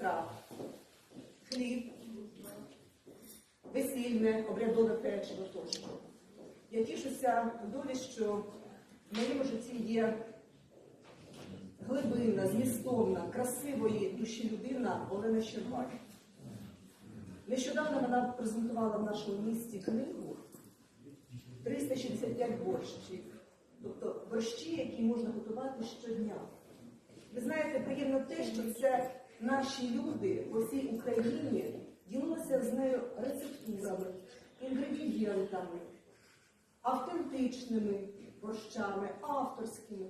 страв. Хліб, весільне, обрядове печиво тощо. Я тішуся долі, що в моєму житті є глибинна, змістовна, красивої душі людина Олена Щербак. Нещодавно вона презентувала в нашому місті книгу 365 борщів. Тобто борщі, які можна готувати щодня. Ви знаєте, приємно те, що це наші люди по всій Україні ділилися з нею рецептурами, інгредієнтами, автентичними борщами, авторськими.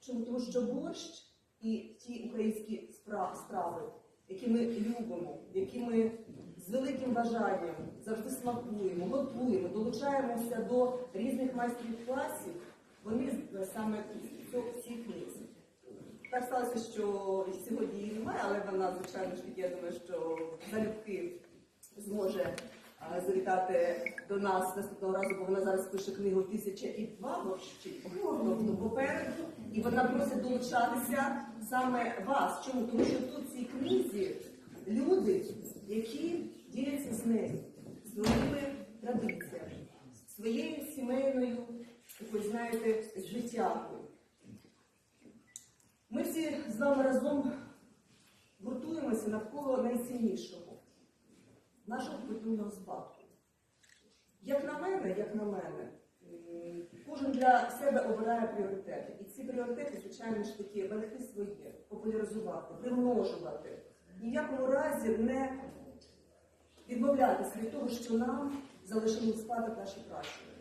Чому? Тому що борщ і ті українські страви, які ми любимо, які ми з великим бажанням завжди смакуємо, готуємо, долучаємося до різних майстрів класів, вони саме цій книзі. Так сталося, що сьогодні її немає, але вона, звичайно ж я думаю, що залюбки зможе завітати до нас наступного разу, бо вона зараз пише книгу Тисяча і два борщі. Тобто попереду, і вона просить долучатися саме вас. Чому? Тому що тут в цій книзі люди, які діляться з нею своїми традиціями, своєю сімейною, знаєте, життякою. Ми всі з вами разом гуртуємося навколо найціннішого нашого культурного спадку. Як на мене, як на мене, кожен для себе обирає пріоритети. І ці пріоритети, звичайно ж таки, берегти своє, популяризувати, примножувати. Ні в якому разі не відмовлятися від того, що нам залишили спадок наші пращури.